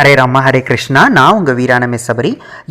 ஹரே ராமா ஹரே கிருஷ்ணா. நான் உங்கள் வீரான மெஸ்ஸபரி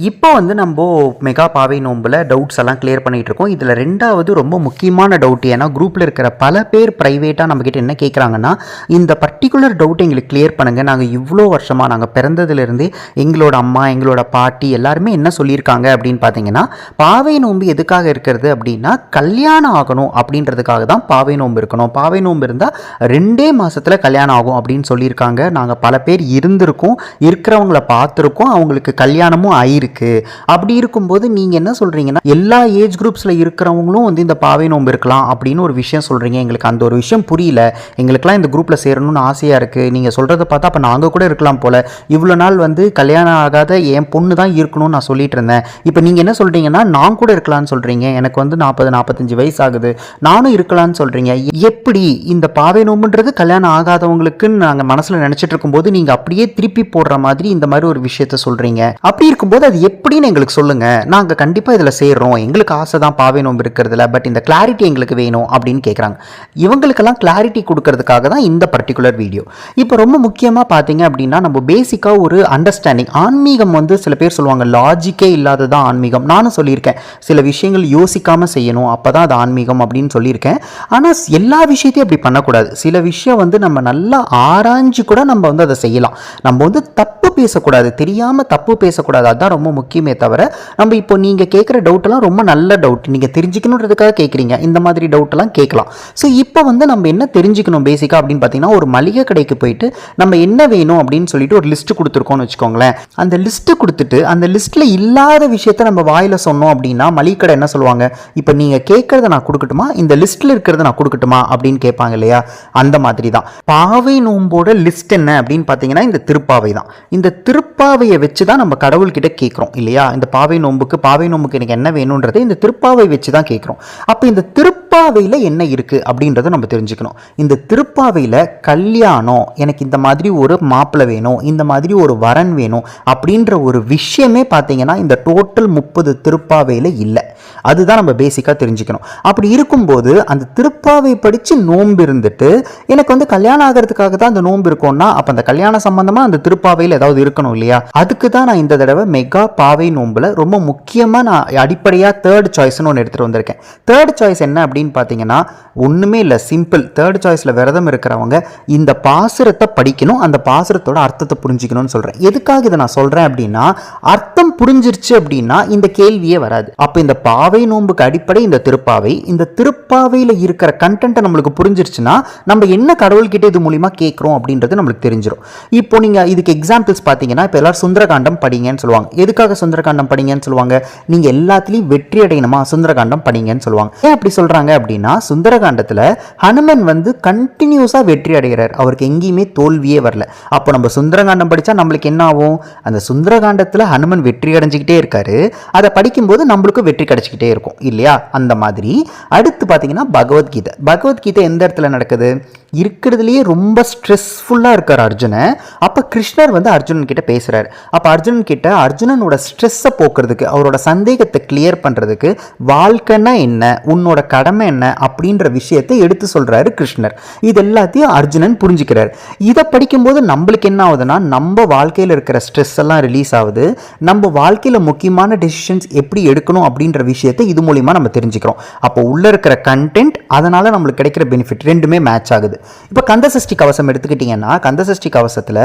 இப்போ வந்து நம்ம மெகா பாவை நோம்பில் டவுட்ஸ் எல்லாம் கிளியர் பண்ணிகிட்டு இருக்கோம். இதில் ரெண்டாவது ரொம்ப முக்கியமான டவுட் ஏன்னா குரூப்பில் இருக்கிற பல பேர் ப்ரைவேட்டாக நம்மக்கிட்ட என்ன கேட்குறாங்கன்னா இந்த பர்டிகுலர் டவுட் எங்களுக்கு கிளியர் பண்ணுங்கள் நாங்கள் இவ்வளோ வருஷமாக நாங்கள் பிறந்ததுலேருந்தே எங்களோட அம்மா எங்களோட பாட்டி எல்லாருமே என்ன சொல்லியிருக்காங்க அப்படின்னு பார்த்தீங்கன்னா பாவை நோம்பு எதுக்காக இருக்கிறது அப்படின்னா கல்யாணம் ஆகணும் அப்படின்றதுக்காக தான் பாவை நோம்பு இருக்கணும். பாவை நோம்பு இருந்தால் ரெண்டே மாதத்தில் கல்யாணம் ஆகும் அப்படின்னு சொல்லியிருக்காங்க. நாங்கள் பல பேர் இருந்திருக்கோம். இருக்கிறவங்கள பார்த்துருக்கோம் அவங்களுக்கு கல்யாணமும் ஆயிருக்கு. அப்படி இருக்கும்போது நீங்கள் என்ன சொல்கிறீங்கன்னா எல்லா ஏஜ் குரூப்ஸில் இருக்கிறவங்களும் வந்து இந்த பாவை நோம்பு இருக்கலாம் அப்படின்னு ஒரு விஷயம் சொல்கிறீங்க எங்களுக்கு அந்த ஒரு விஷயம் புரியல. எங்களுக்கெல்லாம் இந்த குரூப்பில் சேரணும்னு ஆசையாக இருக்குது நீங்கள் சொல்கிறத பார்த்தா அப்போ நாங்கள் கூட இருக்கலாம் போல். இவ்வளோ நாள் வந்து கல்யாணம் ஆகாத என் பொண்ணு தான் இருக்கணும்னு நான் சொல்லிட்டு இருந்தேன். இப்போ நீங்கள் என்ன சொல்கிறீங்கன்னா நான் கூட இருக்கலாம்னு சொல்கிறீங்க எனக்கு வந்து நாற்பது நாற்பத்தஞ்சு வயசு ஆகுது. நானும் இருக்கலாம்னு சொல்கிறீங்க எப்படி இந்த பாவை நோம்புன்றது கல்யாணம் ஆகாதவங்களுக்குன்னு நாங்கள் மனசில் நினச்சிட்டு இருக்கும்போது நீங்கள் அப்படியே திருப்பி போடுற மாதிரி இந்த மாதிரி ஒரு விஷயத்த சொல்கிறீங்க அப்படி இருக்கும்போது அது எப்படின்னு எங்களுக்கு சொல்லுங்கள் நாங்கள் கண்டிப்பாக இதில் சேர்றோம். எங்களுக்கு ஆசை தான் பாவை நோம்பு இருக்கிறதுல. பட் இந்த கிளாரிட்டி எங்களுக்கு வேணும் அப்படின்னு கேட்குறாங்க இவங்களுக்கெல்லாம் கிளாரிட்டி கொடுக்கறதுக்காக தான் இந்த பர்டிகுலர் வீடியோ இப்போ ரொம்ப முக்கியமாக பார்த்தீங்க அப்படின்னா நம்ம பேசிக்காக ஒரு அண்டர்ஸ்டாண்டிங் ஆன்மீகம் வந்து சில பேர் சொல்லுவாங்க லாஜிக்கே இல்லாததான் ஆன்மீகம்? நானும் சொல்லியிருக்கேன். சில விஷயங்கள் யோசிக்காமல் செய்யணும். அப்போ தான் அது ஆன்மீகம் அப்படின்னு சொல்லியிருக்கேன். ஆனால் எல்லா விஷயத்தையும் அப்படி பண்ணக்கூடாது. சில விஷயம் வந்து நம்ம நல்லா ஆராய்ஞ்சு கூட நம்ம வந்து அதை செய்யலாம். நம்ம வந்து தப்பு பேசக்கூடாது. தெரியாமல் தப்பு பேசக்கூடாது. அதுதான் ரொம்ப முக்கியமே தவிர நம்ம இப்போ நீங்கள் கேட்குற டவுட்டெல்லாம் ரொம்ப நல்ல டவுட் நீங்கள் தெரிஞ்சுக்கணுன்றதுக்காக கேட்குறீங்க இந்த மாதிரி டவுட்டெல்லாம் கேட்கலாம். ஸோ இப்போ வந்து நம்ம என்ன தெரிஞ்சுக்கணும் பேசிக்காக அப்படின்னு பார்த்தீங்கன்னா ஒரு மளிகை கடைக்கு போயிட்டு நம்ம என்ன வேணும் அப்படின்னு சொல்லிட்டு ஒரு லிஸ்ட்டு கொடுத்துருக்கோம்னு வச்சுக்கோங்களேன். அந்த லிஸ்ட்டு கொடுத்துட்டு அந்த லிஸ்ட்டில் இல்லாத விஷயத்த நம்ம வாயில் சொன்னோம் அப்படின்னா மளிகை கடை என்ன சொல்லுவாங்க? இப்போ நீங்கள் கேட்குறத நான் கொடுக்கட்டுமா? இந்த லிஸ்ட்டில் இருக்கிறத நான் கொடுக்கட்டுமா? அப்படின்னு கேட்பாங்க இல்லையா? அந்த மாதிரி தான். பாவை நோம்போட லிஸ்ட் என்ன அப்படின்னு பார்த்தீங்கன்னா இந்த திருப்பாவை தான். இந்த திருப்பாவையை வச்சு தான் நம்ம கடவுள்கிட்ட கேட்குறோம் இல்லையா? இந்த பாவை நோம்புக்கு பாவை நோம்புக்கு எனக்கு என்ன வேணுன்றதை இந்த திருப்பாவை வச்சு தான் கேட்குறோம். அப்போ இந்த திருப்பாவையில் என்ன இருக்குது அப்படின்றத நம்ம தெரிஞ்சுக்கணும். இந்த திருப்பாவையில் கல்யாணம் எனக்கு இந்த மாதிரி ஒரு மாப்பிள்ளை வேணும் இந்த மாதிரி ஒரு வரன் வேணும் அப்படின்ற ஒரு விஷயமே பார்த்தீங்கன்னா இந்த டோட்டல் முப்பது திருப்பாவையில் இல்லை. அதுதான் நம்ம பேசிக்காக தெரிஞ்சுக்கணும். அப்படி இருக்கும்போது அந்த திருப்பாவை படித்து நோன்பு இருந்துட்டு எனக்கு வந்து கல்யாணம் ஆகிறதுக்காக தான் அந்த நோன்பு இருக்கும்னா அப்போ அந்த கல்யாண சம்பந்தமாக அந்த திருப்பாவையில் ஏதாவது இருக்கணும் இல்லையா? அதுக்கு தான் நான் இந்த தடவை மெகா பாவை நோம்பில் ரொம்ப முக்கியமாக நான் அடிப்படையாக தேர்ட் சாய்ஸ்னு ஒன்று எடுத்துகிட்டு வந்திருக்கேன். தேர்ட் சாய்ஸ் என்ன அப்படின்னு பார்த்தீங்கன்னா ஒன்றுமே இல்லை சிம்பிள் தேர்ட் சாய்ஸில் விரதம் இருக்கிறவங்க இந்த பாசுரத்தை படிக்கணும் அந்த பாசுரத்தோட அர்த்தத்தை புரிஞ்சுக்கணும்னு சொல்கிறேன் எதுக்காக இதை நான் சொல்கிறேன் அப்படின்னா அர்த்தம் புரிஞ்சிருச்சு அப்படின்னா இந்த கேள்வியே வராது. அப்போ இந்த பாவை நோன்புக்கு அடிப்படை இந்த திருப்பாவை. இந்த திருப்பாவையில் இருக்கிற கண்டென்ட்டை நம்மளுக்கு புரிஞ்சிருச்சுன்னா நம்ம என்ன கடவுள்கிட்ட இது மூலிமா கேட்குறோம் அப்படின்றது நம்மளுக்கு தெரிஞ்சிடும் இப்போ நீங்கள் இதுக்கு எக்ஸாம்பிள்ஸ் பார்த்தீங்கன்னா இப்போ எல்லாரும் சுந்தரகாண்டம் படிங்கன்னு சொல்லுவாங்க. எதுக்காக சுந்தரகாண்டம் படிங்கன்னு சொல்லுவாங்க? நீங்கள் எல்லாத்துலேயும் வெற்றி அடையணுமா? சுந்தரகாண்டம் படிங்கன்னு சொல்லுவாங்க. ஏன் அப்படி சொல்கிறாங்க அப்படின்னா சுந்தரகாண்டத்தில் ஹனுமன் வந்து கண்டினியூஸாக வெற்றி அடைகிறார். அவருக்கு எங்கேயுமே தோல்வியே வரல. அப்போ நம்ம சுந்தரகாண்டம் படித்தா நம்மளுக்கு என்ன ஆகும்? அந்த சுந்தரகாண்டத்தில் ஹனுமன் வெற்றி அடைஞ்சிக்கிட்டே இருக்காரு. அதை படிக்கும்போது நம்மளுக்கு வெற்றி கிடைச்சிக்கிட்டே இருக்கும் இல்லையா? அந்த மாதிரி. அடுத்து பார்த்தீங்கன்னா பகவத்கீதை. பகவத்கீதை எந்த இடத்துல நடக்குது? இருக்கிறதுலையே ரொம்ப ஸ்ட்ரெஸ்ஃபுல்லாக இருக்கார் அர்ஜுனை அப்போ கிருஷ்ணர் வந்து அர்ஜுனன் கிட்ட பேசுகிறார் அப்போ அர்ஜுனன் கிட்ட அர்ஜுனனோட ஸ்ட்ரெஸ்ஸை போக்குறதுக்கு அவரோட சந்தேகத்தை கிளியர் பண்ணுறதுக்கு வாழ்க்கைன்னா என்ன? உன்னோட கடமை என்ன? அப்படின்ற விஷயத்தை எடுத்து சொல்கிறாரு கிருஷ்ணர். இது எல்லாத்தையும் அர்ஜுனன் புரிஞ்சுக்கிறார். இதை படிக்கும்போது நம்மளுக்கு என்ன ஆகுதுன்னா நம்ம வாழ்க்கையில் இருக்கிற ஸ்ட்ரெஸ் எல்லாம் ரிலீஸ் ஆகுது. நம்ம வாழ்க்கையில் முக்கியமான டெசிஷன்ஸ் எப்படி எடுக்கணும் அப்படின்ற விஷயம் விஷயத்தை இது மூலிமா நம்ம தெரிஞ்சுக்கிறோம். அப்போ உள்ளே இருக்கிற கண்டென்ட் அதனால் நம்மளுக்கு கிடைக்கிற பெனிஃபிட் ரெண்டுமே மேட்ச் ஆகுது. இப்போ கந்தசஷ்டி கவசம் எடுத்துக்கிட்டிங்கன்னா கந்தசஷ்டி கவசத்தில்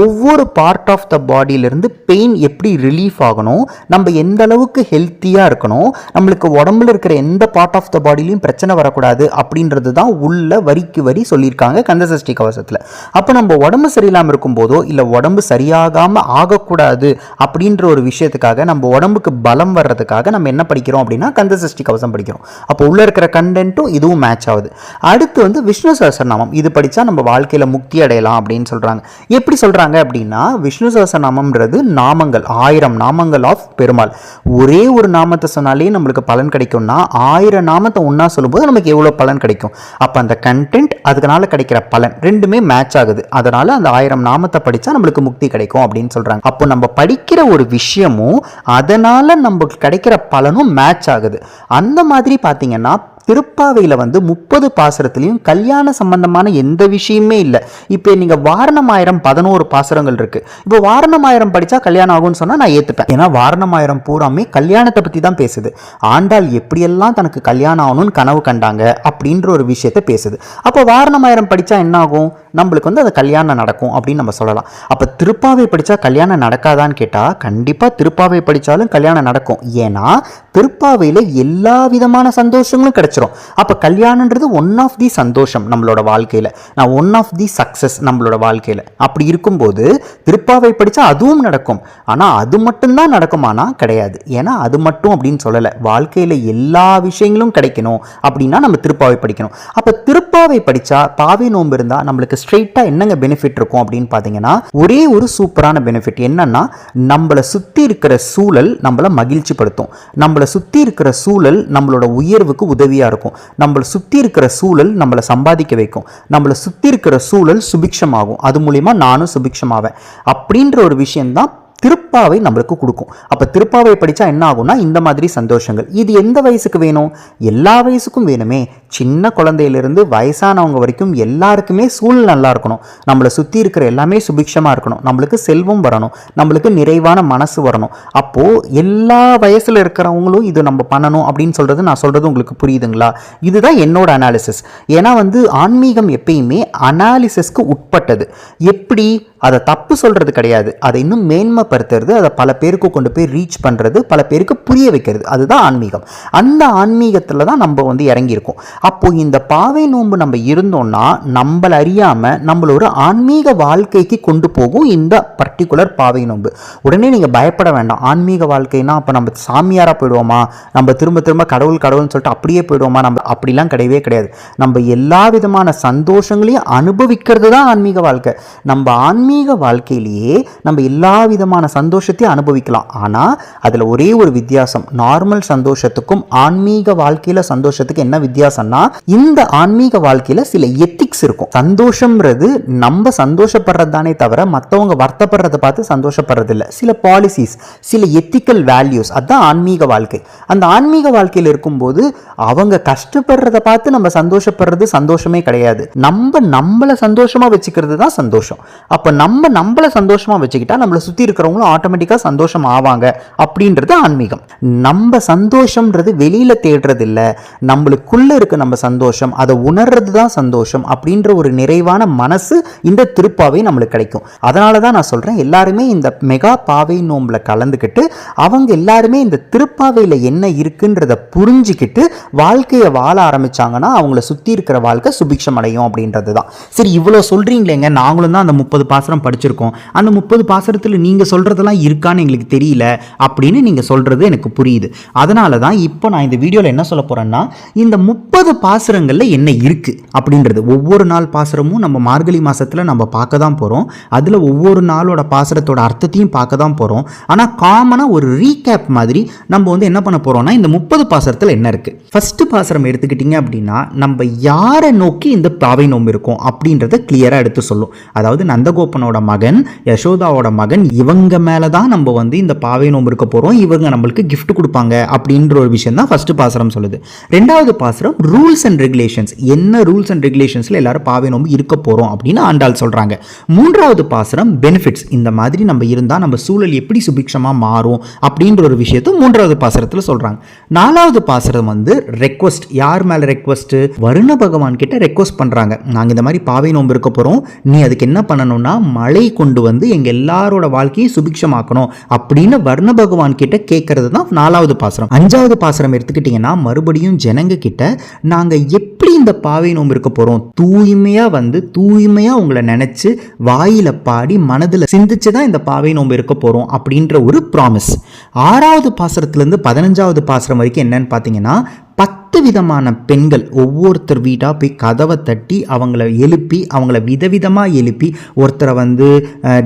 ஒவ்வொரு பார்ட் ஆஃப் த பாடியிலிருந்து பெயின் எப்படி ரிலீஃப் ஆகணும் நம்ம எந்த அளவுக்கு ஹெல்த்தியாக இருக்கணும் நம்மளுக்கு உடம்புல இருக்கிற எந்த பார்ட் ஆஃப் த பாடியிலையும் பிரச்சனை வரக்கூடாது அப்படின்றது தான் உள்ள வரிக்கு வரி சொல்லியிருக்காங்க கந்தசஷ்டி கவசத்தில். அப்போ நம்ம உடம்பு சரியில்லாமல் இருக்கும்போதோ இல்லை உடம்பு சரியாகாமல் ஆகக்கூடாது அப்படின்ற ஒரு விஷயத்துக்காக நம்ம உடம்புக்கு பலம் வர்றதுக்காக நம்ம என்ன படிக்கிறோம்? அப்படின்னா கந்தசஷ்டி கவசம் படிக்கிறோம். அப்போ உள்ள இருக்கிற கண்டென்ட்டும் இதுவும் மேட்ச் ஆகுது. அடுத்து வந்து விஷ்ணு சஹஸ்ரநாமம் இது படித்தா நம்ம வாழ்க்கையில் முக்தி அடையலாம் அப்படின்னு சொல்கிறாங்க எப்படி சொல்கிறாங்க அப்படின்னா விஷ்ணு சஹஸ்ரநாமம்ன்றது நாமங்கள் ஆயிரம் நாமங்கள் ஆஃப் பெருமாள். ஒரே ஒரு நாமத்தை சொன்னாலே நம்மளுக்கு பலன் கிடைக்கும்னா ஆயிரம் நாமத்தை ஒன்றா சொல்லும்போது நமக்கு எவ்வளோ பலன் கிடைக்கும்? அப்போ அந்த கண்டென்ட் அதுக்கனால கிடைக்கிற பலன் ரெண்டுமே மேட்ச் ஆகுது. அதனால் அந்த ஆயிரம் நாமத்தை படித்தா நம்மளுக்கு முக்தி கிடைக்கும் அப்படின்னு சொல்கிறாங்க அப்போ நம்ம படிக்கிற ஒரு விஷயமும் அதனால் நம்மளுக்கு கிடைக்கிற பலனும் மேட்ச் ஆகுது. அந்த மாதிரி பார்த்தீங்கன்னா திருப்பாவையில் வந்து முப்பது பாசுரத்துலேயும் கல்யாண சம்பந்தமான எந்த விஷயமே இல்லை. இப்போ நீங்கள் வாரணமாயிரம் பதினோரு பாசுரங்கள் இருக்குது இப்போ வாரணமாயிரம் படித்தா கல்யாணம் ஆகும்னு சொன்னால் நான் ஏற்றுப்பேன் ஏன்னா வாரணமாயிரம் பூராமே கல்யாணத்தை பற்றி தான் பேசுது. ஆண்டாள் எப்படியெல்லாம் தனக்கு கல்யாணம் ஆகணும்னு கனவு கண்டாங்க அப்படின்ற ஒரு விஷயத்தை பேசுது. அப்போ வாரணமாயிரம் படித்தா என்ன ஆகும்? நம்மளுக்கு வந்து அது கல்யாணம் நடக்கும் அப்படின்னு நம்ம சொல்லலாம். அப்போ திருப்பாவை படித்தா கல்யாணம் நடக்காதான்னு கேட்டால் கண்டிப்பாக திருப்பாவை படித்தாலும் கல்யாணம் நடக்கும். ஏன்னா திருப்பாவையில் எல்லா விதமான சந்தோஷங்களும் கிடைச்சிரும். அப்போ கல்யாணன்றது ஒன் ஆஃப் தி சந்தோஷம் நம்மளோட வாழ்க்கையில். நான் ஒன் ஆஃப் தி சக்ஸஸ் நம்மளோட வாழ்க்கையில். அப்படி இருக்கும்போது திருப்பாவை படித்தா அதுவும் நடக்கும். ஆனால் அது மட்டும்தான் நடக்குமானா கிடையாது. ஏன்னா அது மட்டும் அப்படின்னு சொல்லலை. வாழ்க்கையில் எல்லா விஷயங்களும் கிடைக்கணும் அப்படின்னா நம்ம திருப்பாவை படிக்கணும். அப்போ திருப்பாவை படித்தா பாவை நோன்பு இருந்தால் நம்மளுக்கு ஸ்ட்ரெயிட்டாக என்னங்க பெனிஃபிட் இருக்கும் அப்படின்னு பார்த்தீங்கன்னா ஒரே ஒரு சூப்பரான பெனிஃபிட் என்னன்னா நம்மளை சுற்றி இருக்கிற சூழல் நம்மளை மகிழ்ச்சிப்படுத்தும். நம்மளை சுற்றி இருக்கிற சூழல் நம்மளோட உயர்வுக்கு உதவியாக இருக்கும். நம்மளை சுற்றி இருக்கிற சூழல் நம்மளை சம்பாதிக்க வைக்கும். நம்மளை சுற்றி இருக்கிற சூழல் சுபிக்ஷமாகும். அது மூலிமா நானும் சுபிக்ஷமாவேன். அப்படின்ற ஒரு விஷயம்தான் திருப்பாவை நம்மளுக்கு கொடுக்கும். அப்போ திருப்பாவை படித்தா என்ன ஆகும்னா இந்த மாதிரி சந்தோஷங்கள். இது எந்த வயசுக்கு வேணும்? எல்லா வயசுக்கும் வேணுமே. சின்ன குழந்தையிலிருந்து வயசானவங்க வரைக்கும் எல்லாருக்குமே சூழல் நல்லா இருக்கணும். நம்மளை சுற்றி இருக்கிற எல்லாமே சுபிக்ஷமாக இருக்கணும். நம்மளுக்கு செல்வம் வரணும். நம்மளுக்கு நிறைவான மனசு வரணும். அப்போது எல்லா வயசில் இருக்கிறவங்களும் இது நம்ம பண்ணணும் அப்படின்னு சொல்கிறது நான் சொல்கிறது உங்களுக்கு புரியுதுங்களா? இதுதான் என்னோட அனாலிசிஸ் ஏன்னா வந்து ஆன்மீகம் எப்பயுமே அனாலிசிஸ்க்கு உட்பட்டது. எப்படி? அதை தப்பு சொல்கிறது கிடையாது. அதை இன்னும் மேன்மைப்படுத்துறது அதை பல பேருக்கு கொண்டு போய் ரீச் பண்ணுறது பல பேருக்கு புரிய வைக்கிறது. அதுதான் ஆன்மீகம். அந்த ஆன்மீகத்தில் தான் நம்ம வந்து இறங்கியிருக்கோம். அப்போ இந்த பாவை நோன்பு நம்ம இருந்தோம்னா நம்மளை அறியாமல் நம்மள ஒரு ஆன்மீக வாழ்க்கைக்கு கொண்டு போகும் இந்த பர்டிகுலர் பாவை நோன்பு. உடனே நீங்கள் பயப்பட வேண்டாம். ஆன்மீக வாழ்க்கைனா அப்போ நம்ம சாமியாராக போயிடுவோமா? நம்ம திரும்ப திரும்ப கடவுள் கடவுள்னு சொல்லிட்டு அப்படியே போயிடுவோமா? நம்ம அப்படிலாம் கிடையவே கிடையாது. நம்ம எல்லா விதமான சந்தோஷங்களையும் அனுபவிக்கிறது தான் ஆன்மீக வாழ்க்கை. நம்ம ஆன்மீக வாழ்க்கையிலேயே நம்ம எல்லா விதமான சந்தோஷத்தையும் அனுபவிக்கலாம். ஆனால் அதில் ஒரே ஒரு வித்தியாசம். நார்மல் சந்தோஷத்துக்கும் ஆன்மீக வாழ்க்கையில் சந்தோஷத்துக்கு என்ன வித்தியாசம்னா இந்த ஆன்மீக வாழ்க்கையில் சில எத்திக்ஸ் இருக்கும். சந்தோஷம்ன்றது நம்ம சந்தோஷப்படுறது தானே தவிர மற்றவங்க வருத்தப்படுறதை பார்த்து சந்தோஷப்படுறது இல்லை சில பாலிசிஸ் சில எத்திக்கல் வேல்யூஸ் அதுதான் ஆன்மீக வாழ்க்கை. அந்த ஆன்மீக வாழ்க்கையில் இருக்கும்போது அவங்க கஷ்டப்படுறதை பார்த்து நம்ம சந்தோஷப்படுறது சந்தோஷமே கிடையாது. நம்ம நம்மளை சந்தோஷமா வச்சுக்கிறது தான் சந்தோஷம். அப்போ நம்ம நம்மளை சந்தோஷமாக வச்சுக்கிட்டா நம்மளை சுற்றி இருக்கிறவங்களும் ஆட்டோமேட்டிக்காக சந்தோஷம் ஆவாங்க அப்படின்றது ஆன்மீகம். நம்ம சந்தோஷம்ன்றது வெளியில் தேடுறது இல்லை நம்மளுக்குள்ளே இருக்க நம்ம சந்தோஷம் அதை உணர்றது தான் சந்தோஷம் அப்படின்ற ஒரு நிறைவான மனசு இந்த திருப்பாவை நம்மளுக்கு கிடைக்கும். அதனால தான் நான் சொல்கிறேன் எல்லாருமே இந்த மெகா பாவை நோம்பில் கலந்துக்கிட்டு அவங்க எல்லாருமே இந்த திருப்பாவையில் என்ன இருக்குன்றத புரிஞ்சுக்கிட்டு வாழ்க்கையை வாழ ஆரம்பிச்சாங்கன்னா அவங்கள சுற்றி இருக்கிற வாழ்க்கை சுபிக்ஷம் அடையும் அப்படின்றது தான் சரி இவ்வளோ சொல்கிறீங்களேங்க நாங்களும் தான் அந்த முப்பது பாசுரம் படிச்சிருக்கோம். அந்த முப்பது பாசுரத்தில் நீங்கள் சொல்கிறதெல்லாம் இருக்கான்னு எங்களுக்கு தெரியல அப்படின்னு நீங்கள் சொல்கிறது எனக்கு புரியுது. அதனால தான் இப்போ நான் இந்த வீடியோவில் என்ன சொல்ல போகிறேன்னா இந்த முப்பது பாசுரங்களில் என்ன இருக்குது அப்படின்றது. ஒவ்வொரு நாள் பாசுரமும் நம்ம மார்கழி மாதத்தில் நம்ம பார்க்க தான் போகிறோம் அதில் ஒவ்வொரு நாளோட பாசுரத்தோட அர்த்தத்தையும் பார்க்க தான் போகிறோம் ஆனால் காமனாக ஒரு ரீகேப் மாதிரி நம்ம வந்து என்ன பண்ண போகிறோம்னா இந்த முப்பது பாசுரத்தில் என்ன இருக்குது ஃபஸ்ட்டு பாசுரம் எடுத்துக்கிட்டிங்க அப்படின்னா நம்ம யாரை நோக்கி இந்த பாவை நோம்பு இருக்கும் அப்படின்றத கிளியராக எடுத்து சொல்லும். அதாவது நந்தகோபனோட மகன் யசோதாவோட மகன் இவங்க மேலே தான் நம்ம வந்து இந்த பாவை நோம்பு இருக்க போகிறோம் இவங்க நம்மளுக்கு கிஃப்ட் கொடுப்பாங்க அப்படின்ற ஒரு விஷயம் தான் ஃபஸ்ட்டு பாசுரம் சொல்லுது. ரெண்டாவது பாசுரம் ரூல்ஸ் அண்ட் ரெகுலேஷன்ஸ் என்ன ரூல்ஸ் அண்ட் ரெகுலேஷன்ஸில் எல்லாரும் பாவை நோம்பு இருக்க போகிறோம் அப்படின்னு ஆண்டாள் சொல்கிறாங்க மூன்றாவது பாசுரம் பெனிஃபிட்ஸ் இந்த மாதிரி நம்ம இருந்தால் நம்ம சூழல் எப்படி சுபிக்ஷமாக மாறும் அப்படின்ற ஒரு விஷயத்தை மூன்றாவது பாசுரத்தில் சொல்கிறாங்க நாலாவது பாசுரம் வந்து ரெக்வஸ்ட் யார் மேலே ரெக்வஸ்ட்டு வருண பகவான் கிட்ட ரெக்வஸ்ட் பண்ணுறாங்க நாங்கள் இந்த மாதிரி பாவை நோன்பு இருக்க போகிறோம் நீ அதுக்கு என்ன பண்ணணும்னா மழை கொண்டு வந்து எங்கள் எல்லாரோட வாழ்க்கையும் சுபிக்ஷமாக்கணும் அப்படின்னு வர்ண பகவான் கிட்ட கேட்கறது தான் நாலாவது பாசுரம். அஞ்சாவது பாசுரம் எடுத்துக்கிட்டிங்கன்னா மறுபடியும் ஜனங்க கிட்ட நாங்கள் எப்படி இந்த பாவை நோன்பு இருக்க போகிறோம் தூய்மையாக வந்து தூய்மையாக உங்களை நினச்சி வாயில பாடி மனதில் சிந்திச்சு தான் இந்த பாவை நோம்பு இருக்க போகிறோம் அப்படின்ற ஒரு ப்ராமிஸ் ஆறாவது பாசுரத்துலேருந்து பதினஞ்சாவது பாசுரம் வரைக்கும் என்னன்னு பார்த்தீங்கன்னா பத்து விதமான பெண்கள் ஒவ்வொருத்தர் வீட்டாக போய் கதவை தட்டி அவங்கள எழுப்பி அவங்கள விதவிதமாக எழுப்பி ஒருத்தரை வந்து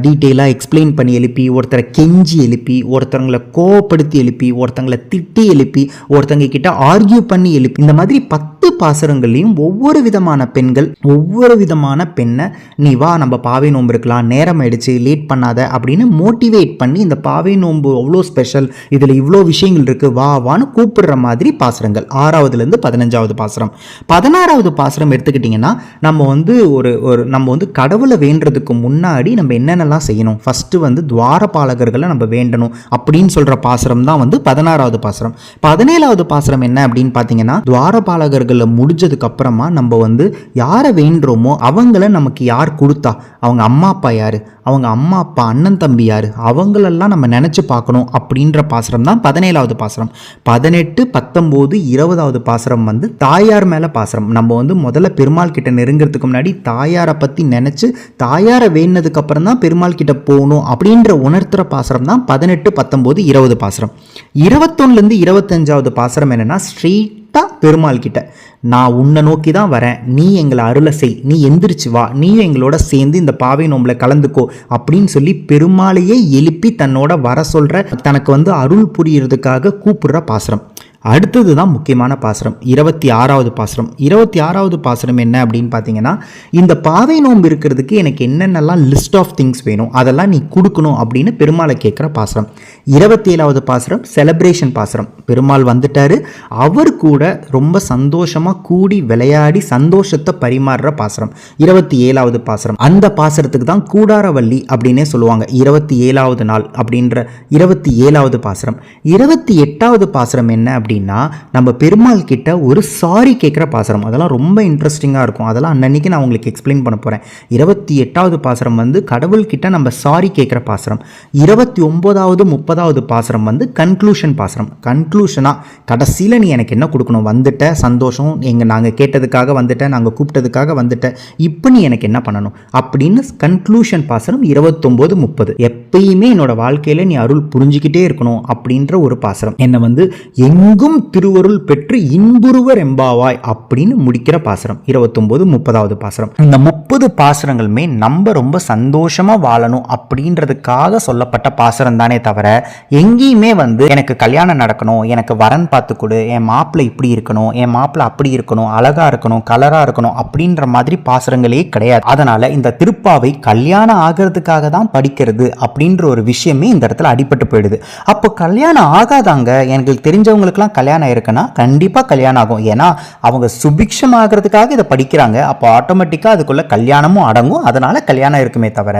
டீட்டெயிலாக எக்ஸ்பிளைன் பண்ணி எழுப்பி ஒருத்தரை கெஞ்சி எழுப்பி ஒருத்தவங்களை கோவப்படுத்தி எழுப்பி ஒருத்தங்களை திட்டி எழுப்பி ஒருத்தங்க கிட்ட ஆர்கியூ பண்ணி எழுப்பி இந்த மாதிரி பத்து பாசுரங்கள்லையும் ஒவ்வொரு விதமான பெண்கள் ஒவ்வொரு விதமான பெண்ணை நீ வா நம்ம பாவை நோன்பு இருக்கலாம் நேரம் ஆயிடுச்சு லேட் பண்ணாத அப்படின்னு மோட்டிவேட் பண்ணி இந்த பாவை நோன்பு அவ்வளோ ஸ்பெஷல் இதில் இவ்வளோ விஷயங்கள் இருக்குது வா வான்னு கூப்பிடுற மாதிரி பாசுரங்கள். ஆறாவதுலேருந்து பதினஞ்சாவது பாசுரம். பதினாறாவது பாசுரம் எடுத்துக்கிட்டிங்கன்னா நம்ம வந்து ஒரு ஒரு நம்ம வந்து கடவுளை வேண்டுறதுக்கு முன்னாடி நம்ம என்னென்னலாம் செய்யணும்? ஃபஸ்ட்டு வந்து துவாரபாலகர்களை நம்ம வேண்டணும் அப்படின்னு சொல்கிற பாசுரம் தான் வந்து பதினாறாவது பாசுரம். பதினேழாவது பாசுரம் என்ன அப்படின்னு பார்த்தீங்கன்னா துவாரபாலகர்கள் முடிஞ்சதுக்கு அப்புறமா நம்ம வந்து யாரை வேண்டுறோமோ அவங்கள நமக்கு யார் கொடுத்தா? அவங்க அம்மா அப்பா யார்? அவங்க அம்மா அப்பா அண்ணன் தம்பி யார்? அவங்களெல்லாம் நம்ம நினச்சி பார்க்கணும் அப்படின்ற பாசரம் தான் பதினேழாவது பாசரம். பதினெட்டு பத்தொம்போது இருபதாவது பாசரம் வந்து தாயார் மேலே பாசரம். நம்ம வந்து முதல்ல பெருமாள் கிட்ட நெருங்கிறதுக்கு முன்னாடி தாயாரை பற்றி நினச்சி தாயாரை வேணுனதுக்கு அப்புறம் தான் பெருமாள் கிட்ட போகணும் அப்படின்ற உணர்த்துற பாசரம் தான் பதினெட்டு பத்தொம்போது இருபது பாசரம். இருபத்தொன்னுலேருந்து இருபத்தஞ்சாவது பாசரம் என்னென்னா தான் பெருமாள் கிட்ட நான் உன்னை நோக்கி தான் வரேன். நீ எங்களை அருளை செய். நீ எந்திரிச்சு வா. நீயும் எங்களோட சேர்ந்து இந்த பாவை நோம்பில் கலந்துக்கோ. அப்படின்னு சொல்லி பெருமாளையே எழுப்பி தன்னோட வர சொல்கிற தனக்கு வந்து அருள் புரியறதுக்காக கூப்பிடுற பாசுரம். அடுத்தது தான் முக்கியமான பாசுரம் இருபத்தி ஆறாவது பாசுரம். இருபத்தி ஆறாவது பாசுரம் என்ன அப்படின்னு பார்த்தீங்கன்னா இந்த பாவை நோன்பு இருக்கிறதுக்கு எனக்கு என்னென்னலாம் லிஸ்ட் ஆஃப் திங்ஸ் வேணும் அதெல்லாம் நீ கொடுக்கணும் அப்படின்னு பெருமாளை கேட்குற பாசுரம். இருபத்தி ஏழாவது பாசுரம் செலப்ரேஷன் பாசுரம். பெருமாள் வந்துட்டாரு அவர் கூட ரொம்ப சந்தோஷமாக கூடி விளையாடி சந்தோஷத்தை பரிமாறுற பாசுரம். இருபத்தி ஏழாவது பாசுரம் அந்த பாசுரத்துக்கு தான் கூடாரவள்ளி அப்படின்னே சொல்லுவாங்க. இருபத்தி ஏழாவது நாள் அப்படின்ற இருபத்தி ஏழாவது பாசுரம். இருபத்தி எட்டாவது பாசுரம் என்ன அப்படின்னு அப்படின்னா நம்ம பெருமாள் கிட்ட ஒரு சாரி கேட்குற பாசரம். அதெல்லாம் ரொம்ப இன்ட்ரெஸ்டிங்காக இருக்கும். அதெல்லாம் அன்னன்னைக்கு நான் உங்களுக்கு எக்ஸ்பிளைன் பண்ண போகிறேன் இருபத்தி எட்டாவது பாசரம் வந்து கடவுள்கிட்ட நம்ம சாரி கேட்குற பாசரம். இருபத்தி ஒம்போதாவது முப்பதாவது பாசரம் வந்து கன்க்ளூஷன் பாசரம். கன்க்ளூஷனாக கடைசியில் நீ எனக்கு என்ன கொடுக்கணும்? வந்துட்ட சந்தோஷம். எங்கள் நாங்கள் கேட்டதுக்காக வந்துட்டேன் நாங்கள் கூப்பிட்டதுக்காக வந்துட்டேன் இப்போ நீ எனக்கு என்ன பண்ணணும்? அப்படின்னு கன்க்ளூஷன் பாசரம் இருபத்தொம்போது முப்பது. எப்பயுமே என்னோட வாழ்க்கையில் நீ அருள் புரிஞ்சுக்கிட்டே இருக்கணும் அப்படின்ற ஒரு பாசரம். என்னை வந்து எங்கும் திருவருள் பெற்று இன்புருவர் எம்பாவாய் அப்படின்னு முடிக்கிற பாசுரம். இருபத்தொம்போது முப்பதாவது பாசுரம். இந்த முப்பது பாசுரங்களுமே நம்ம ரொம்ப சந்தோஷமாக வாழணும் அப்படின்றதுக்காக சொல்லப்பட்ட பாசுரம் தானே தவிர எங்கேயுமே வந்து எனக்கு கல்யாணம் நடக்கணும் எனக்கு வரன் பார்த்து கொடு என் மாப்பிள்ளை இப்படி இருக்கணும் என் மாப்பிள்ளை அப்படி இருக்கணும் அழகா இருக்கணும் கலரா இருக்கணும் அப்படின்ற மாதிரி பாசுரங்களே கிடையாது. அதனால இந்த திருப்பாவை கல்யாணம் ஆகிறதுக்காக தான் படிக்கிறது அப்படின்ற ஒரு விஷயமே இந்த இடத்துல அடிபட்டு போயிடுது. அப்போ கல்யாணம் ஆகாதாங்க? எனக்கு தெரிஞ்சவங்களுக்குலாம் கல்யாணம் ஆயிருக்குன்னா கண்டிப்பாக கல்யாணம் ஆகும். ஏன்னா அவங்க சுபிக்ஷம் ஆகிறதுக்காக இதை படிக்கிறாங்க. அப்போ ஆட்டோமேட்டிக்காக அதுக்குள்ள கல்யாணமும் அடங்கும். அதனால கல்யாணம் இருக்குமே தவிர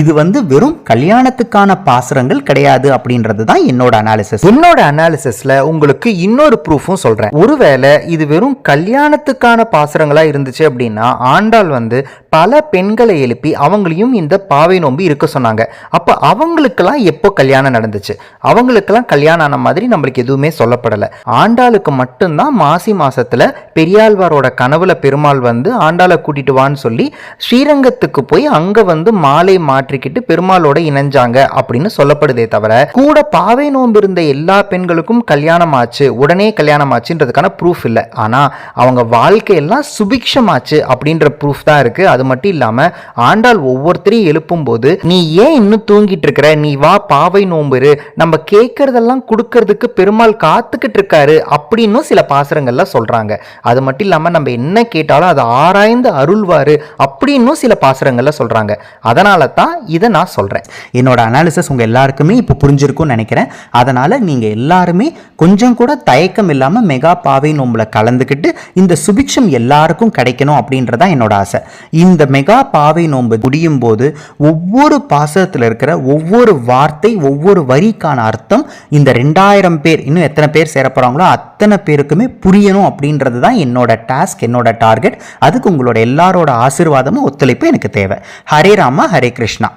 இது வந்து வெறும் கல்யாணத்துக்கான பாசுரங்கள் கிடையாது அப்படின்றது தான் என்னோட அனாலிசிஸ் என்னோட அனாலிசிஸில் உங்களுக்கு இன்னொரு ப்ரூஃபும் சொல்றேன். ஒருவேளை இது வெறும் கல்யாணத்துக்கான பாசுரங்களாக இருந்துச்சு அப்படின்னா ஆண்டாள் வந்து பல பெண்களை எழுப்பி அவங்களையும் இந்த பாவை நோம்பி இருக்க சொன்னாங்க. அப்போ அவங்களுக்கெல்லாம் எப்போ கல்யாணம் நடந்துச்சு? அவங்களுக்கெல்லாம் கல்யாணம் ஆன மாதிரி நம்மளுக்கு எதுவுமே சொல்லப்படலை. ஆண்டாளுக்கு மட்டும்தான் மாசி மாசத்துல பெரியாழ்வாரோட கனவுல பெருமாள் வந்து ஆண்டாளை கூட்டிட்டு வான்னு சொல்லி ஸ்ரீரங்கத்துக்கு போய் அங்க வந்து மாலை மாற்றிக்கிட்டு பெருமாளோட இணைஞ்சாங்க அப்படின்னு சொல்லப்படுதே தவிர கூட பாவை நோன்பு இருந்த எல்லா பெண்களுக்கும் கல்யாணம் ஆச்சு உடனே கல்யாணம் ஆச்சுன்றதுக்கான ப்ரூஃப் இல்லை. ஆனா அவங்க வாழ்க்கையெல்லாம் சுபிக்ஷமாச்சு அப்படின்ற ப்ரூஃப் தான் இருக்கு. அது மட்டும் இல்லாமல் ஆண்டாள் ஒவ்வொருத்தரையும் எழுப்பும்போது நீ ஏன் இன்னும் தூங்கிட்டு இருக்கிற நீ வா பாவை நோம்புரு. நம்ம கேட்கறதெல்லாம் கொடுக்கறதுக்கு பெருமாள் காத்துக்கிட்டு இருக்காரு அப்படின்னு சில பாசுரங்கள்லாம் சொல்றாங்க. அது மட்டும் இல்லாம நம்ம என்ன கேட்டாலும் அதை ஆராய்ந்து அருள்வாரு அப்படின்னும் சில பாசுரங்களில் சொல்றாங்க. அதனால தான் இதை நான் சொல்றேன். என்னோட அனாலிசஸ் உங்க எல்லாருக்குமே இப்போ புரிஞ்சிருக்கும்னு நினைக்கிறேன். அதனால நீங்க எல்லாருமே கொஞ்சம் கூட தயக்கம் இல்லாம மெகா பாவை நோம்புல கலந்துக்கிட்டு இந்த சுபிக்ஷம் எல்லாருக்கும் கிடைக்கணும் அப்படின்றதான் என்னோட ஆசை. இந்த மெகா பாவை நோன்பு முடியும் போது ஒவ்வொரு பாசத்தில் இருக்கிற ஒவ்வொரு வார்த்தை ஒவ்வொரு வரிக்கான அர்த்தம் இந்த ரெண்டாயிரம் பேர் இன்னும் எத்தனை பேர் சேரப்போகிறாங்களோ அத்தனை பேருக்குமே புரியணும் அப்படின்றது தான் என்னோட டாஸ்க் என்னோட டார்கெட் அதுக்கு உங்களோட எல்லாரோட ஆசீர்வாதமும் ஒத்துழைப்பு எனக்கு தேவை. ஹரே ராமா ஹரே கிருஷ்ணா.